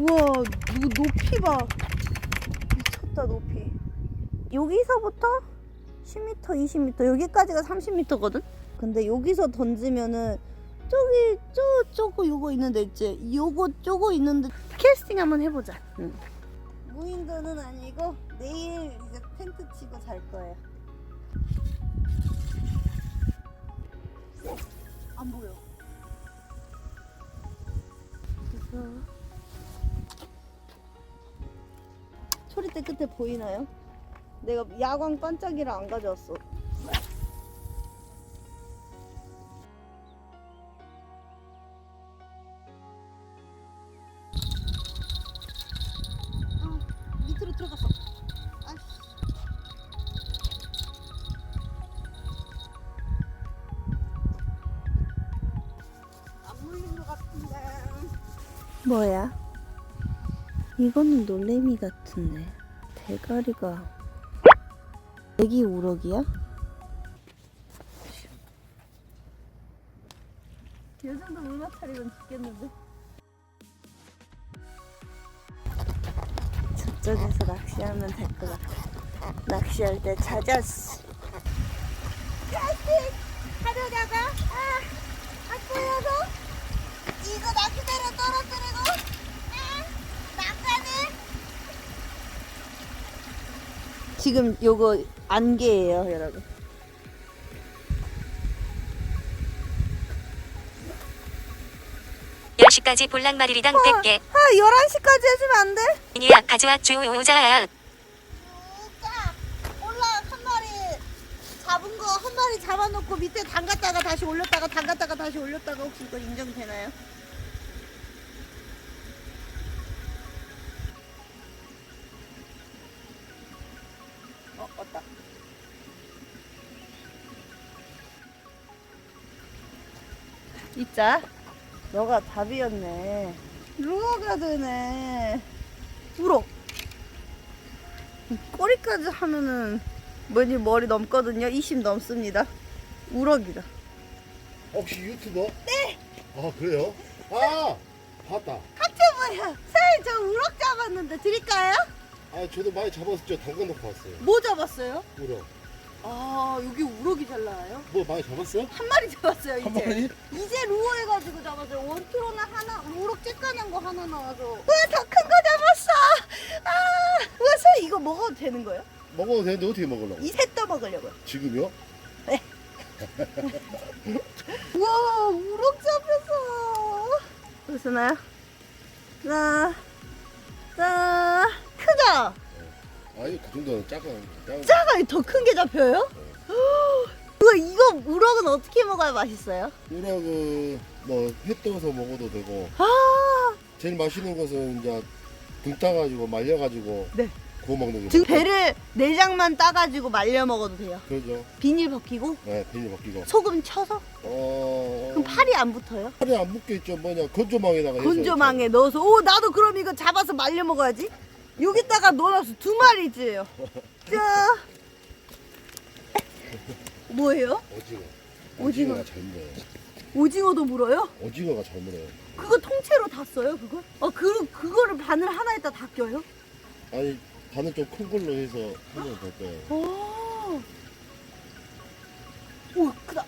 우와 누 높이 봐. 미쳤다 높이. 여기서부터 10m 20m 여기까지가 30m거든? 근데 여기서 던지면은 저기 저쪽고 요거 있는데 있지? 요거 쪼고 있는데. 캐스팅 한번 해보자. 응. 무인도는 아니고 내일 이제 텐트 치고 잘 거예요 소리대 끝에 보이나요? 내가 야광 반짝이를 안 가져왔어. 아, 밑으로 들어갔어. 아이씨. 안 물린 것 같은데. 뭐야? 이거는 놀래미 같은데 대가리가 애기 우럭이야? 요 정도 물마차리면 죽겠는데. 저쪽에서 낚시하면 될 것 같아. 낚시할 때 찾았어 야식 하려다가 아, 안 보여서? 이거 낚시대로 떨어뜨리고 낙하네. 지금 요거 안개예요, 여러분. 열 시까지 볼랑마리리당 100개 아, 11시까지 해주면 안 돼? 미니야 가져와 올라 한 마리 잡은 거 한 마리 잡아놓고 밑에 담갔다가 다시 올렸다가 담갔다가 다시 올렸다가 혹시 이거 인정되나요? 있자. 너가 답이었네. 루어가 되네. 우럭. 꼬리까지 하면은 머리 머리 넘거든요. 20 넘습니다. 우럭이다. 혹시 유튜버? 네. 아 그래요? 아 봤다. 하트 뭐야? 사장님 저 우럭 잡았는데 드릴까요? 아 저도 많이 잡았었죠. 담궈 놓고 왔어요. 뭐 잡았어요? 우럭. 아 여기 우럭이 잘 나와요? 뭐 많이 잡았어요? 한 마리 잡았어요 이제. 한 마리? 이제 루어 해가지고 잡았어요. 원투로는 하나, 우럭 쬐까는 거 하나 나와서. 우와 더 큰 거 잡았어. 아, 사장님 이거 먹어도 되는 거예요? 먹어도 되는데 어떻게 먹으려고? 이셋떠 먹으려고요. 지금요? 우와 우럭 잡혔어? 자, 자 아니 그 정도는 작아. 작은. 작아요 더큰 게 잡혀요? 우와 이거 우럭은 어떻게 먹어야 맛있어요? 우럭은 뭐회 떠서 먹어도 되고 아 제일 맛있는 것은 이제 등 따가지고 말려가지고 네. 구워 먹는 게. 지금. 배를 내장만 따가지고 말려 먹어도 돼요 그러죠. 비닐 벗기고 네, 비닐 벗기고. 소금 쳐서 어. 그럼 팔이 안 붙어요? 팔이 안 붙게 있죠. 뭐냐 건조망에다가. 해서 건조망에 넣어서 오 나도 그럼 이거 잡아서 말려 먹어야지 여기다가 넣어놨어 두 마리지요 자 뭐예요? 오징어. 오징어. 오징어가 잘 물어요. 오징어도 물어요? 오징어가 잘 물어요. 그거 통째로 다 써요 그거? 어 그, 그거를 바늘 하나에다 다 껴요? 아니 반은 좀 큰 걸로 해서 하면 될 거예요. 오, 오 크다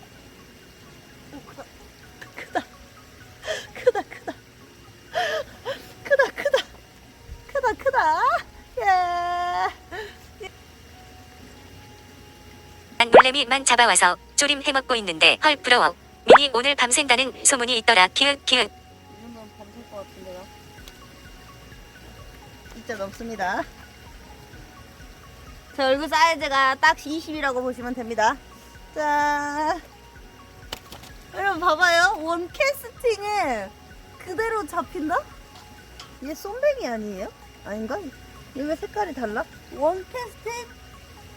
난 놀래미만 잡아와서 조림 해먹고 있는데 헐 부러워 미니 오늘 밤샌다는 소문이 있더라 키읔 키읔 이 정도면 밤샐 것 같은데요 진짜 넘습니다 제 얼굴 사이즈가 딱 20이라고 보시면 됩니다 자 여러분 봐봐요 원 캐스팅에 그대로 잡힌다? 얘 쏨뱅이 아니에요? 아닌가? 얘 왜 색깔이 달라? 원 캐스팅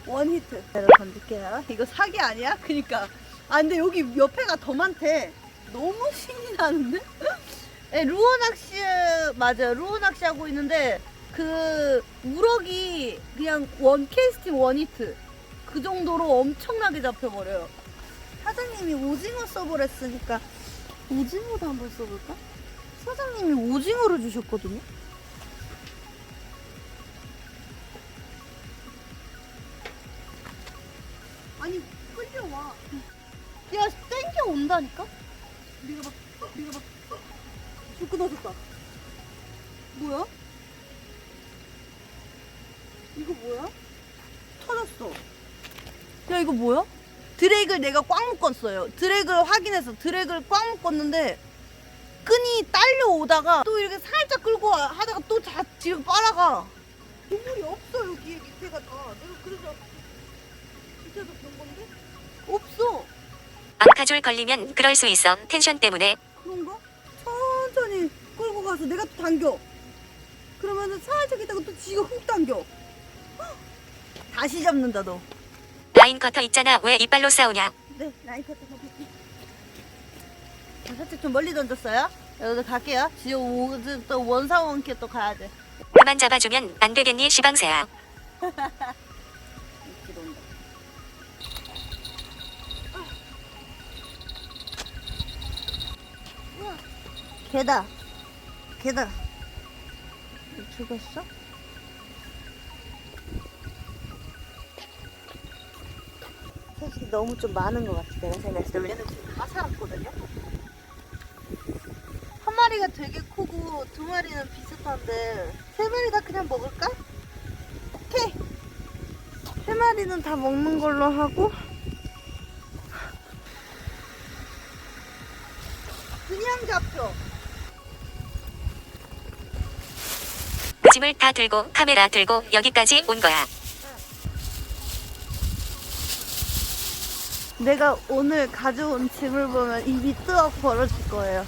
원 히트. 내가 던질게요. 이거 사기 아니야? 그니까. 아 근데 여기 옆에가 더 많대 너무 신이 나는데? 네, 루어 낚시 맞아요. 루어 낚시 하고 있는데 그 우럭이 그냥 원 캐스팅 원 히트. 그 정도로 엄청나게 잡혀버려요. 사장님이 오징어 써보랬으니까 오징어도 한번 써볼까? 사장님이 오징어를 주셨거든요 온다니까? 네가 막, 네가 막, 불 끊어졌다. 뭐야? 이거 뭐야? 터졌어. 야, 이거 뭐야? 드랙을 내가 꽉 묶었어요. 드랙을 확인해서 드랙을 꽉 묶었는데, 끈이 딸려오다가 또 이렇게 살짝 끌고 와- 하다가 또 다 지금 빨아가. 보물이 없어, 여기에 밑에가 다. 내가 그래서 밑에서 본 건데? 없어. 암카졸 걸리면 그럴 수 있어. 텐션 때문에 그런가? 천천히 끌고 가서 내가 또 당겨. 그러면은 살짝 있다가 또 지가 훅 당겨. 헉! 다시 잡는다 너. 라인 커터 있잖아. 왜 이빨로 싸우냐? 네, 라인 커터 가볼게. 자, 살짝 좀 멀리 던졌어요. 여기서 갈게요. 지금 오- 또 원사원께 또 가야 돼. 그만 잡아주면 안 되겠니 시방새야. 개다. 개다. 죽었어? 솔직히 너무 좀 많은 것 같아. 내가 생각했을 때. 왜냐면 지금 다 살았거든요. 한 마리가 되게 크고 두 마리는 비슷한데 세 마리 다 그냥 먹을까? 오케이. 세 마리는 다 먹는 걸로 하고 짐을 다 들고 카메라 들고 여기까지 온 거야. 내가 오늘 가져온 짐을 보면 입이 뜨억 벌어질 거예요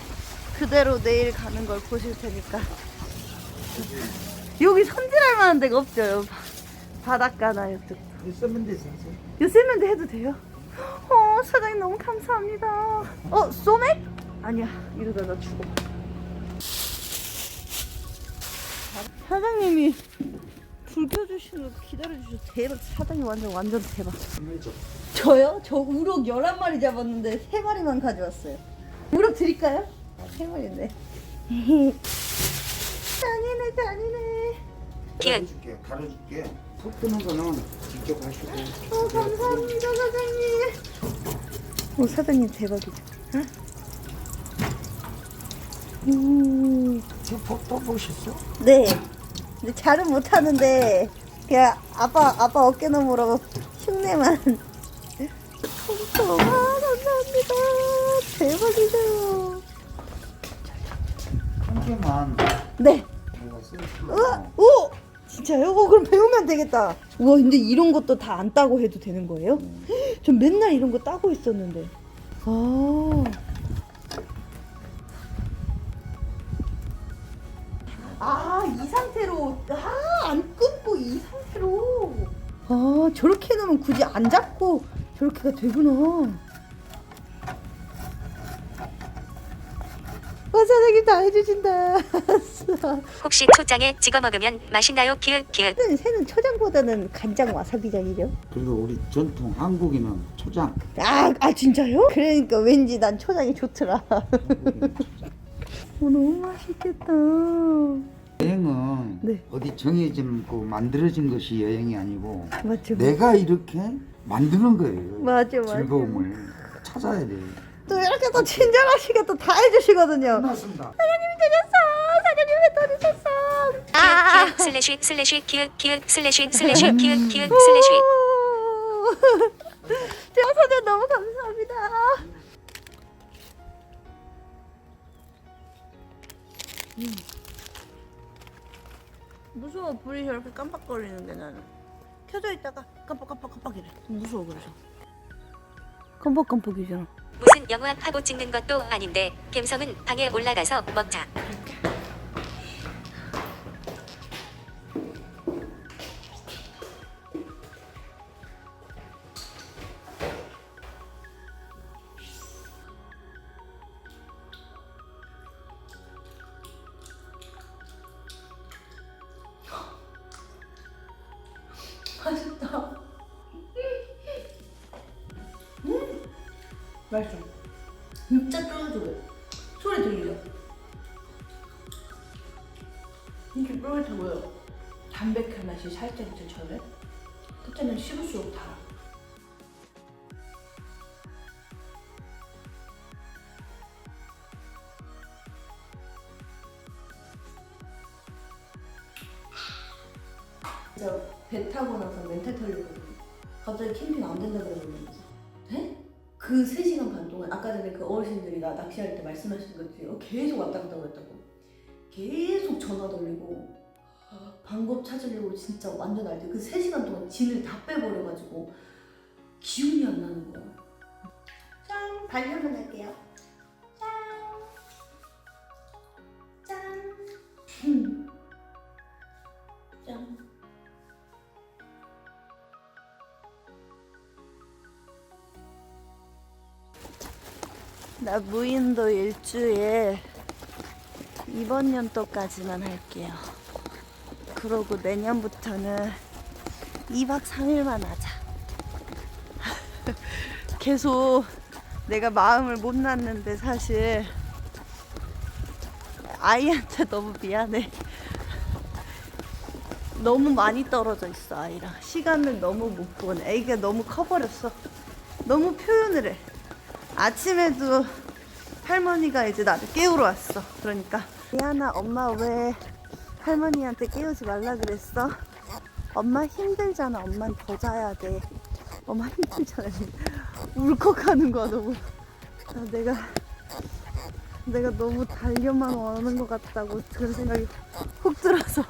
그대로 내일 가는 걸 보실 테니까 여기 손질할 만한 데가 없죠 여기 바닷가나 이쪽 쓰면 되지. 이제. 요새면 해도 돼요? 어 사장님 너무 감사합니다 어 소맥? 아니야 이러다 나 죽어 사장님이 불 켜주시는 거 기다려주셔서 대박 사장님 완전 완전 대박. 저요? 저 우럭 11마리 잡았는데 3마리만 가져왔어요 우럭 드릴까요? 아, 3마리인데 잔이네 잔이네 기은 가르줄게. 가르줄게. 푹 뜨는 거는 직접 하시고. 어 감사합니다 사장님 오 사장님 대박이죠 응? 음, 보셨어? 네 근데 잘은 못하는데 그냥 아빠 아빠 어깨 너머라고 흉내만 통통아 감사합니다 대박이죠 한 개만 네 내가 쓸 우와, 오! 진짜요? 어, 그럼 배우면 되겠다. 우와, 근데 이런 것도 다 안 따고 해도 되는 거예요? 전 맨날 이런 거 따고 있었는데. 아. 아, 이 상태로. 아, 안 끊고 이 상태로. 아, 저렇게 해놓으면 굳이 안 잡고 저렇게가 되구나. 와, 사장님 다 해주신다. 혹시 초장에 찍어 먹으면 맛있나요? 기읒 기읒. 새는, 새는 초장보다는 간장 와사비장이죠. 그리고 우리 전통 한국인은 초장. 아, 아 진짜요? 그러니까 왠지 난 초장이 좋더라. 어, 너무 맛있겠다. 여행은 네. 어디 정해진 그 만들어진 것이 여행이 아니고 맞죠? 내가 이렇게 만드는 거예요. 맞아, 맞아. 즐거움을 찾아야 돼. 또 이렇게 또 친절하시게 또 다 해주시거든요. 끝났습니다. 사장님이 드렸어. 사장님이 또 드셨어. 아. 슬래시 슬래시 기읒 슬래시 슬래시 기읒 슬래시. 제가 사장 너무 감사합니다. 음. 무서워 불이 저렇게 깜빡거리는 게 나는. 켜져 있다가 깜빡깜빡깜빡이래. 무서워 그래서. 깜빡깜빡이잖아. 무슨 영화 화보 찍는 것도 아닌데 갬성은 방에 올라가서 먹자. 맛있다. 음, 맛있어. 진짜 쫄깃쫄깃. 소리 들리죠? 이게 쫄깃하고요. 담백한 맛이 살짝 있죠, 처음에. 끝에는 씹을수록 달아. 그래서 배 타고 나서 멘탈 털리거든요. 갑자기 캠핑 안 된다 그러면서 에? 그 3시간 반 동안 아까 전에 그 어르신들이 나 낚시할 때 말씀하신 것처럼 계속 왔다 갔다 그랬다고 계속 전화 돌리고 방법 찾으려고 진짜 완전 알지 그 3시간 동안 진을 다 빼버려가지고 기운이 안 나는 거야 짠! 발견을 할게요 짠! 짠! 음. 짠! 나 무인도 일주일 이번 연도까지만 할게요. 그러고 내년부터는 2박 3일만 하자. 계속 내가 마음을 못 놨는데 사실 아이한테 너무 미안해. 너무 많이 떨어져 있어 아이랑 시간을 너무 못 보내. 애기가 너무 커버렸어. 너무 표현을 해. 아침에도 할머니가 이제 나를 깨우러 왔어. 그러니까 미안아 엄마 왜 할머니한테 깨우지 말라 그랬어? 엄마 힘들잖아. 엄마는 더 자야 돼. 엄마 힘들잖아. 울컥하는 거야 너무. 아, 내가 내가 너무 달려만 오는 것 같다고 그런 생각이 훅 들어서.